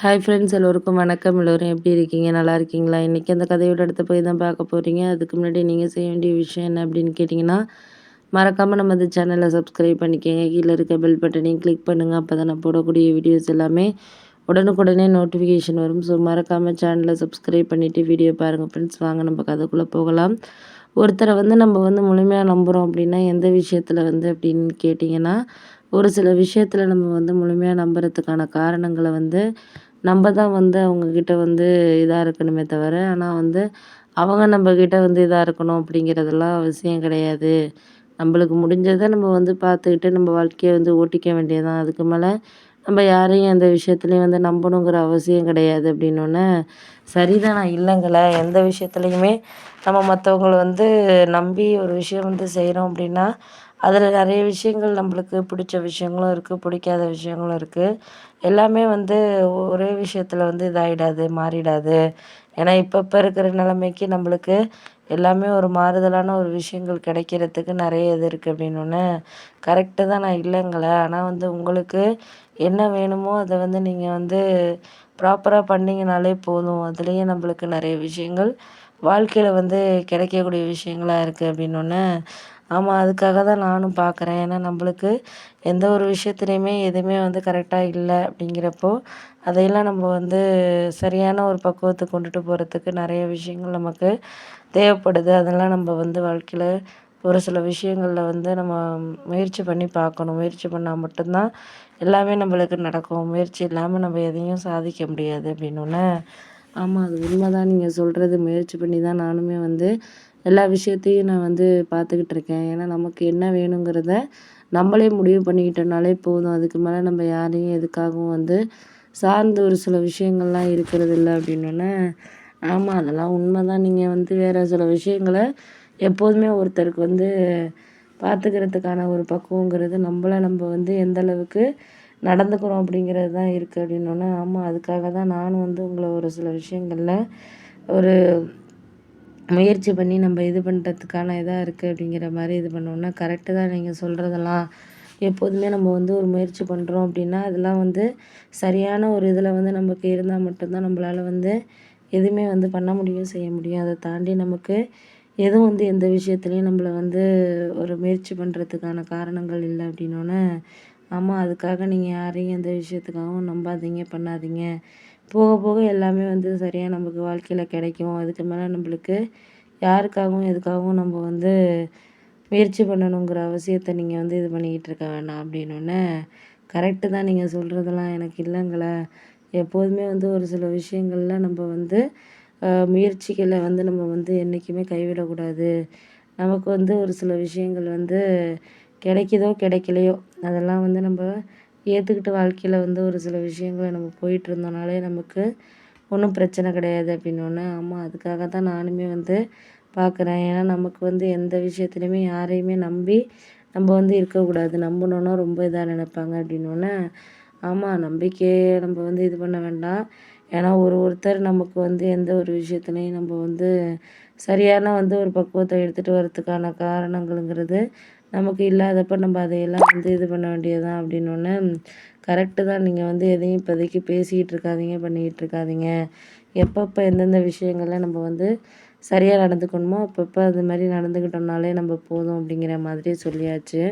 Hi friends எல்லோருக்கும் வணக்கம். எல்லோரும் எப்படி இருக்கீங்க? நல்லா இருக்கீங்களா? இன்றைக்கி அந்த கதையோட இடத்த போய் தான் பார்க்க போகிறீங்க அதுக்கு முன்னாடி நீங்கள் செய்ய வேண்டிய விஷயம் என்ன அப்படின்னு கேட்டிங்கன்னா மறக்காமல் நம்ம இந்த சேனலை சப்ஸ்கிரைப் பண்ணிக்கோங்க. கீழே இருக்க பெல் பட்டனையும் கிளிக் பண்ணுங்கள் அப்போ தான் நான் போடக்கூடிய வீடியோஸ் எல்லாமே உடனுக்குடனே நோட்டிஃபிகேஷன் வரும். ஸோ மறக்காமல் சேனலை சப்ஸ்கிரைப் பண்ணிவிட்டு வீடியோ பாருங்கள் ஃப்ரெண்ட்ஸ் வாங்க நம்ம கதைக்குள்ளே போகலாம். ஒருத்தரை வந்து நம்ம வந்து முழுமையாக நம்புகிறோம் அப்படின்னா எந்த விஷயத்தில் வந்து அப்படின்னு கேட்டிங்கன்னா ஒரு சில விஷயத்தில் நம்ம வந்து முழுமையாக நம்புறதுக்கான காரணங்களை வந்து நம்ம தான் வந்து அவங்கக்கிட்ட வந்து இதாக இருக்கணுமே தவிர ஆனால் வந்து அவங்க நம்மக்கிட்ட வந்து இதாக இருக்கணும் அப்படிங்கிறதெல்லாம் அவசியம் கிடையாது. நம்மளுக்கு முடிஞ்சதை நம்ம வந்து பார்த்துக்கிட்டு நம்ம வாழ்க்கையை வந்து ஓட்டிக்க வேண்டியதுதான். அதுக்கு மேலே நம்ம யாரையும் எந்த விஷயத்துலையும் வந்து நம்பணுங்கிற அவசியம் கிடையாது அப்படின்னோடனே சரிதான்? நான் இல்லைங்கள. எந்த விஷயத்துலையுமே நம்ம மற்றவங்கள வந்து நம்பி ஒரு விஷயம் வந்து செய்கிறோம் அப்படின்னா அதில் நிறைய விஷயங்கள் நம்மளுக்கு பிடிச்ச விஷயங்களும் இருக்குது பிடிக்காத விஷயங்களும் இருக்குது எல்லாமே வந்து ஒரே விஷயத்தில் வந்து இதாகிடாது மாறிடாது. ஏன்னா இப்போ இப்போ இருக்கிற நிலைமைக்கு நம்மளுக்கு எல்லாமே ஒரு மாறுதலான ஒரு விஷயங்கள் கிடைக்கிறதுக்கு நிறைய இது இருக்குது அப்படின்னோடனே கரெக்டு தான் நான் இல்லைங்களே. ஆனால் வந்து உங்களுக்கு என்ன வேணுமோ அதை வந்து நீங்கள் வந்து ப்ராப்பராக பண்ணிங்கனாலே போதும். அதுலேயே நம்மளுக்கு நிறைய விஷயங்கள் வாழ்க்கையில் வந்து கிடைக்கக்கூடிய விஷயங்களாக இருக்குது அப்படின்னோடனே ஆமாம் அதுக்காக தான் நானும் பார்க்குறேன் ஏன்னா நம்மளுக்கு எந்த ஒரு விஷயத்துலையுமே எதுவுமே வந்து கரெக்டாக இல்லை அப்படிங்கிறப்போ அதையெல்லாம் நம்ம வந்து சரியான ஒரு பக்குவத்தை கொண்டுட்டு போகிறதுக்கு நிறைய விஷயங்கள் நமக்கு தேவைப்படுது. அதெல்லாம் நம்ம வந்து வாழ்க்கையில் ஒரு சில விஷயங்களில் வந்து நம்ம முயற்சி பண்ணி பார்க்கணும். முயற்சி பண்ணால் மட்டும்தான் எல்லாமே நம்மளுக்கு நடக்கும். முயற்சி இல்லாமல் நம்ம எதையும் சாதிக்க முடியாது அப்படின்னோடனே ஆமாம் அது உண்மை தான் நீங்கள் சொல்கிறது முயற்சி பண்ணி தான் நானுமே வந்து எல்லா விஷயத்தையும் நான் வந்து பார்த்துக்கிட்டு இருக்கேன். ஏன்னா நமக்கு என்ன வேணுங்கிறத நம்மளே முடிவு பண்ணிக்கிட்டனாலே போதும். அதுக்கு மேலே நம்ம யாரையும் எதுக்காகவும் வந்து சார்ந்து ஒரு சில விஷயங்கள்லாம் இருக்கிறது இல்லை அப்படின்னோடனே ஆமாம் அதெல்லாம் உண்மை தான் நீங்கள் வந்து வேறு சில விஷயங்களை எப்போதுமே ஒருத்தருக்கு வந்து பார்த்துக்கிறதுக்கான ஒரு பக்குவங்கிறது நம்மள நம்ம வந்து எந்த அளவுக்கு நடந்துக்கிறோம் அப்படிங்கிறது தான் இருக்குது அப்படின்னோடனே ஆமாம் அதுக்காக தான் நானும் வந்து உங்களை ஒரு சில விஷயங்களில் ஒரு முயற்சி பண்ணி நம்ம இது பண்ணுறதுக்கான இதாக இருக்குது அப்படிங்கிற மாதிரி இது பண்ணோன்னா கரெக்டு தான் நீங்கள் சொல்கிறதெல்லாம் எப்போதுமே நம்ம வந்து ஒரு முயற்சி பண்ணுறோம் அப்படின்னா அதெல்லாம் வந்து சரியான ஒரு இதில் வந்து நமக்கு இருந்தால் மட்டும்தான் நம்மளால் வந்து எதுவுமே வந்து பண்ண முடியும் செய்ய முடியும். அதை தாண்டி நமக்கு எதுவும் வந்து எந்த விஷயத்துலையும் நம்மள வந்து ஒரு முயற்சி பண்ணுறதுக்கான காரணங்கள் இல்லை அப்படின்னோடனே ஆமாம் அதுக்காக நீங்கள் யாரையும் எந்த விஷயத்துக்காகவும் நம்பாதீங்க பண்ணாதீங்க. போக போக எல்லாமே வந்து சரியாக நமக்கு வாழ்க்கையில் கிடைக்கும். அதுக்கு மேலே நம்மளுக்கு யாருக்காகவும் எதுக்காகவும் நம்ம வந்து முயற்சி பண்ணணுங்கிற அவசியத்தை நீங்கள் வந்து இது பண்ணிக்கிட்டு இருக்க வேண்டாம் அப்படின்னோடனே கரெக்டு தான் நீங்கள் சொல்கிறதெல்லாம் எனக்கு இல்லைங்களே எப்போதுமே வந்து ஒரு சில விஷயங்களில் நம்ம வந்து முயற்சிகளை வந்து நம்ம வந்து என்றைக்குமே கைவிடக்கூடாது. நமக்கு வந்து ஒரு சில விஷயங்கள் வந்து கிடைக்குதோ கிடைக்கலையோ அதெல்லாம் வந்து நம்ம ஏற்றுக்கிட்டு வாழ்க்கையில் வந்து ஒரு சில விஷயங்களை நம்ம போயிட்டு இருந்தோம்னாலே நமக்கு ஒன்றும் பிரச்சனை கிடையாது அப்படின்னோடனே ஆமாம் அதுக்காக தான் நானுமே வந்து பார்க்குறேன் ஏன்னா நமக்கு வந்து எந்த விஷயத்துலையுமே யாரையுமே நம்பி நம்ம வந்து இருக்கக்கூடாது. நம்பினோன்னா ரொம்ப இதாக நினைப்பாங்க அப்படின்னோடனே ஆமாம் நம்பிக்கையை நம்ம வந்து இது பண்ண வேண்டாம். ஏன்னா ஒரு ஒருத்தர் நமக்கு வந்து எந்த ஒரு விஷயத்துலையும் நம்ம வந்து சரியான வந்து ஒரு பக்குவத்தை எடுத்துகிட்டு வரதுக்கான காரணங்கள்ங்கிறது நமக்கு இல்லாதப்ப நம்ம அதையெல்லாம் வந்து இது பண்ண வேண்டியதுதான் அப்படின்னோடனே கரெக்டு தான். நீங்கள் வந்து எதையும் இப்போதைக்கு பேசிக்கிட்டு இருக்காதீங்க பண்ணிக்கிட்டு இருக்காதீங்க. எப்பப்போ எந்தெந்த விஷயங்களில் நம்ம வந்து சரியாக நடந்துக்கணுமோ அப்பப்போ அது மாதிரி நடந்துக்கிட்டோம்னாலே நம்ம போதும் அப்படிங்கிற மாதிரி சொல்லியாச்சு.